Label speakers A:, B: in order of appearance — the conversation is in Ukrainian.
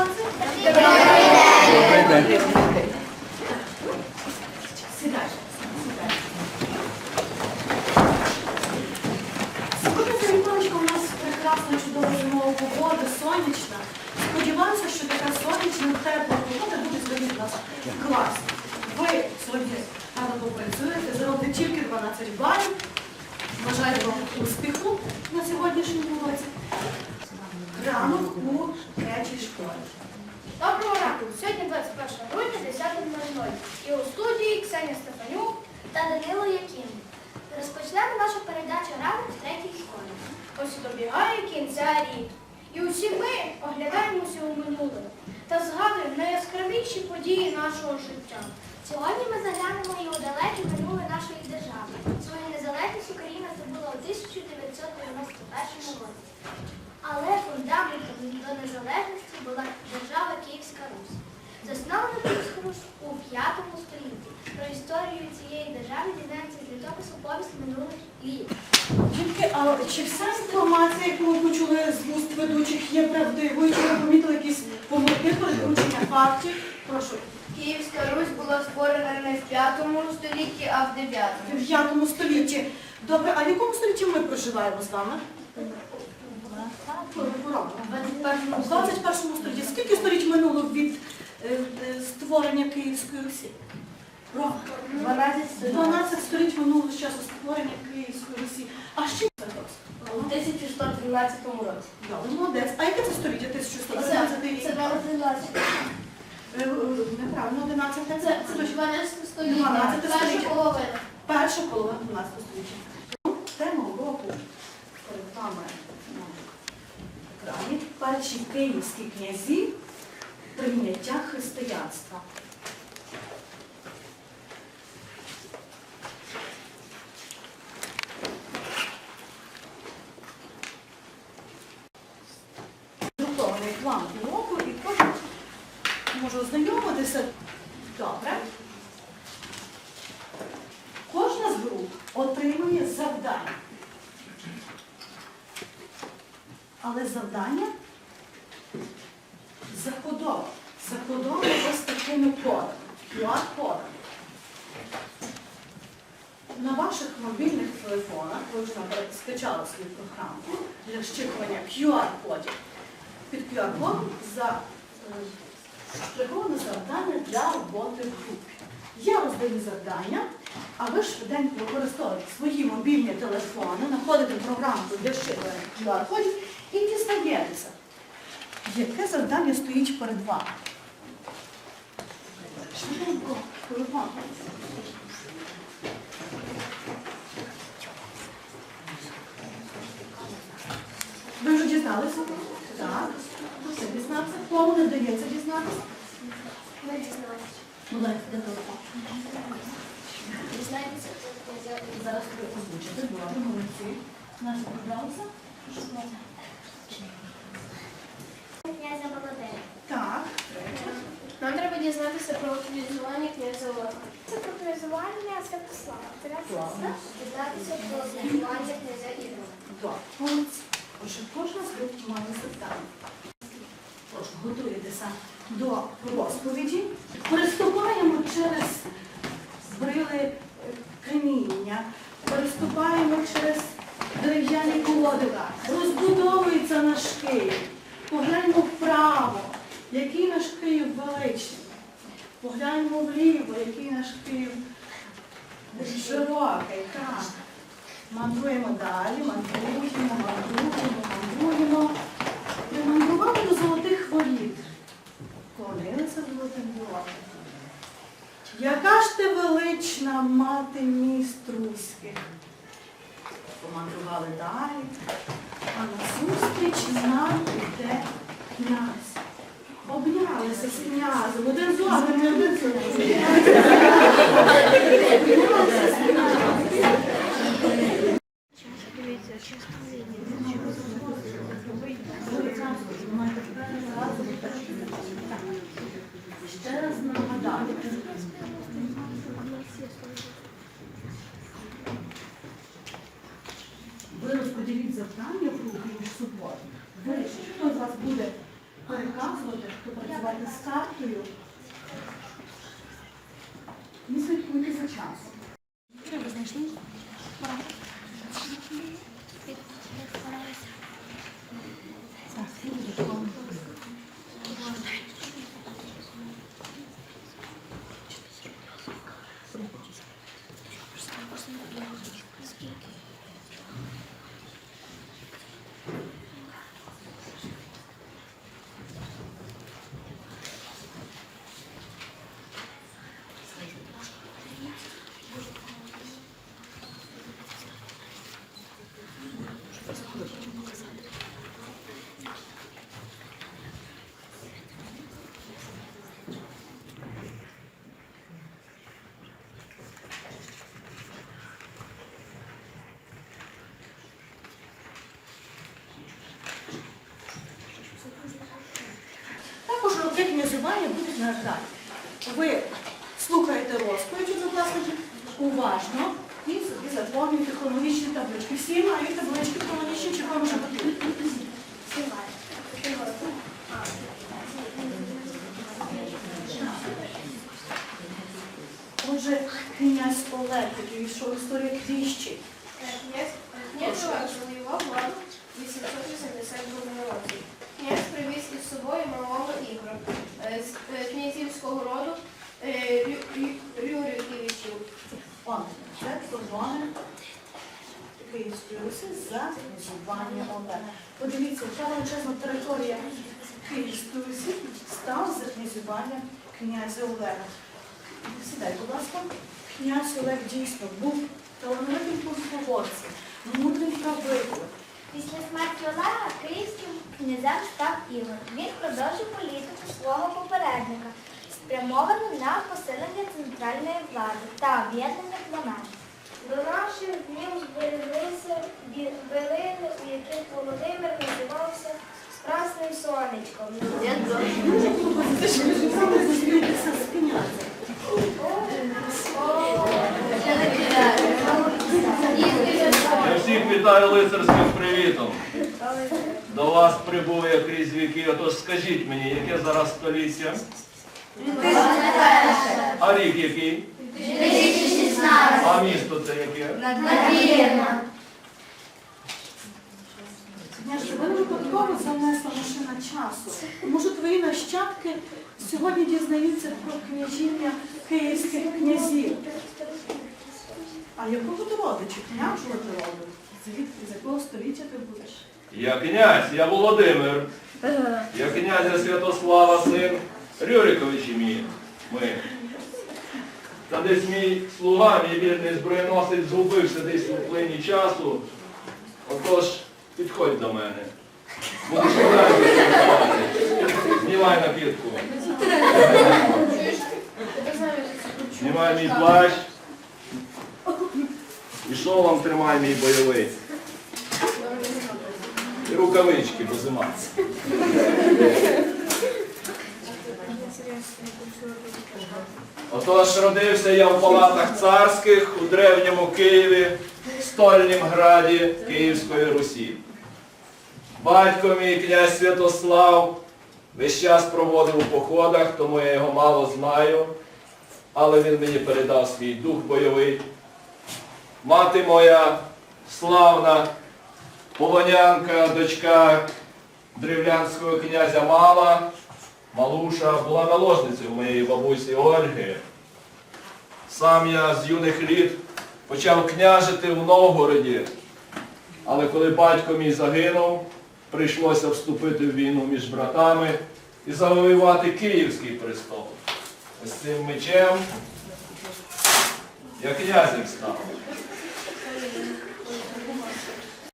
A: Добрий день.
B: Сідай. Сьогодні у нас прекрасна чудова зимова погода, сонячна. Сподіваюся, що така сонячна, тепла погода буде сьогодні у. Ви сьогодні гарно попрацюєте, заробите тільки 12 балів. Бажаю вам успіху на сьогоднішньому уроці. Ранок у третій школі.
C: Доброго ранку! Сьогодні 21 грудня, 10.00. І у студії Ксенія Стефанюк та Данило Якін. Розпочнемо нашу передачу ранок в третій школі. Ось добігає кінця рік. І усі ми оглядаємося у минуле та згадуємо найяскравіші події нашого життя. Сьогодні ми заглянемо і у далеке минуле нашої держави. Свою незалежність Україна здобула у 1991 році. Але фундаментом до незалежності була держава Київська Русь. Заснована Київська Русь у 5 столітті. Про історію цієї держави дізнаємося з літопису повість минулих літ.
B: Тільки, а чи вся інформація, яку ви почули з вуст ведучих, є правдивою? Чи ви помітили якісь помилки перекручення фактів? Прошу.
C: Київська Русь була створена не в 5 столітті, а в 9.
B: В 9 столітті. Добре, а в якому столітті ми проживаємо з вами? У 21 столітті. Скільки століть минуло від е, е, створення Київської Русі? Рок.
C: 12
B: 12 століть минуло з часу створення Київської Русі. А ще
C: У 1113 році.
B: Добре, молодець. А яке це століття? 1113 рік?
C: Це 12
B: Е, е, Неправильно, 11
C: Це, це 12 століття.
B: 12
C: Перша
B: століття.
C: половина.
B: Перша половина 12 століття. Ну, Тема уроку перед вами на екрані. Перші київські князі прийняття християнства. Готовий план уроку і кожен може ознайомитися. Добре. Кожна з груп отримує завдання. Але завдання закодоване. Закодоване ось такими кодами. QR-кодами. На ваших мобільних телефонах, ви вже скачали свою програму для щитування QR-кодів. Під QR-кодом е, штриховане завдання для роботи в групі. Я роздаю завдання, а ви швиденько використовуєте свої мобільні телефони, знаходите програмку для щитування QR-кодів і дізнаєтеся, яке завдання стоїть перед вами. Швиденько телефон. Ви вже дізналися? Так. Все дізнався. Кому не вдається дізнатися?
C: Ми дізналися.
B: Будь ласка, де телефон? Зараз
C: князя.
B: Так.
C: Нам треба дізнатися про утилізування князя Олега. Це про утилізування Святослава.
B: Ладно.
C: Дізнатися про утилізування князя Ігоря.
B: Добре. Отже, кожна з груп має завдання. Прошу, готуйтеся до розповіді. Переступаємо через брили е, каміння, переступаємо через дерев'яні колоди. Розбудовується наш Київ. Погляньмо вправо, який наш Київ величний. Погляньмо вліво, який наш Київ широкий. Так. Мандруємо далі, мандруємо, мандруємо, мандруємо. Примандрували. До золотих. Яка ж ти велична мати міст руських? Помандрували далі, а назустріч нам іде князь. Обнялися з князем, один з одним, один з одним. Обнялися з князем. Ще раз нагадаю. Переказувати, хто працювати з картою. Будуть нагадати. Ви слухаєте розповіді, будь ласка, уважно і собі заповнюєте хронологічні таблички. Всі мають таблички хронологічні, чи вам вже потрібно? Отже, князь Олег, який війшов в історію Кріщі.
C: Князь князь завоював владу в 882 році. Князь привіз із собою малого Ігора е, з е, князівського роду е, Рю- Рю- Рюриківичів.
B: Он, це кордони Київської Русі за князювання Олега. Подивіться, яка величезна територія Київської Русі стала за князювання князя Олега. Сідай, будь ласка. Князь Олег дійсно був талановитим полководцем, мудрим правителем.
D: Після смерті Олега київським князем став Ігор. Він продовжив політику свого попередника, спрямовану на посилення центральної влади та об'єднання племен. До наших днів збереглися билини, у яких Володимир називався Красним сонечком.
A: Я всіх вітаю лицарським привітом. До вас прибув я крізь віки. Отож скажіть мені, яке зараз століття? А рік який? А місто це яке?
B: Княже, ви не випадково занесла машина часу. Може, твої нащадки сьогодні дізнаються про княжіння київських князів. А якого ти родичі? Княжого ти родив? Звідки, з якого століття ти будеш?
A: Я князь, я Володимир. Я князя Святослава, син Рюрикович мій. Ми. Та десь мій слуга, мій вірний зброєносець, згубився десь у плині часу. Отож, підходь до мене. Будеш одразу Знімай накидку. Знімай мій плащ. І шолом тримай мій бойовий. І рукавички, бо зима. Отож родився я в палатах царських у древньому Києві, стольнім граді Київської Русі. Батько мій князь Святослав весь час проводив у походах, тому я його мало знаю, але він мені передав свій дух бойовий. Мати моя славна полонянка, дочка древлянського князя Мала, Малуша, була наложницею моєї бабусі Ольги. Сам я з юних літ почав княжити в Новгороді, але коли батько мій загинув, прийшлося вступити в війну між братами і завоювати Київський престол. Ось цим мечем я князем став.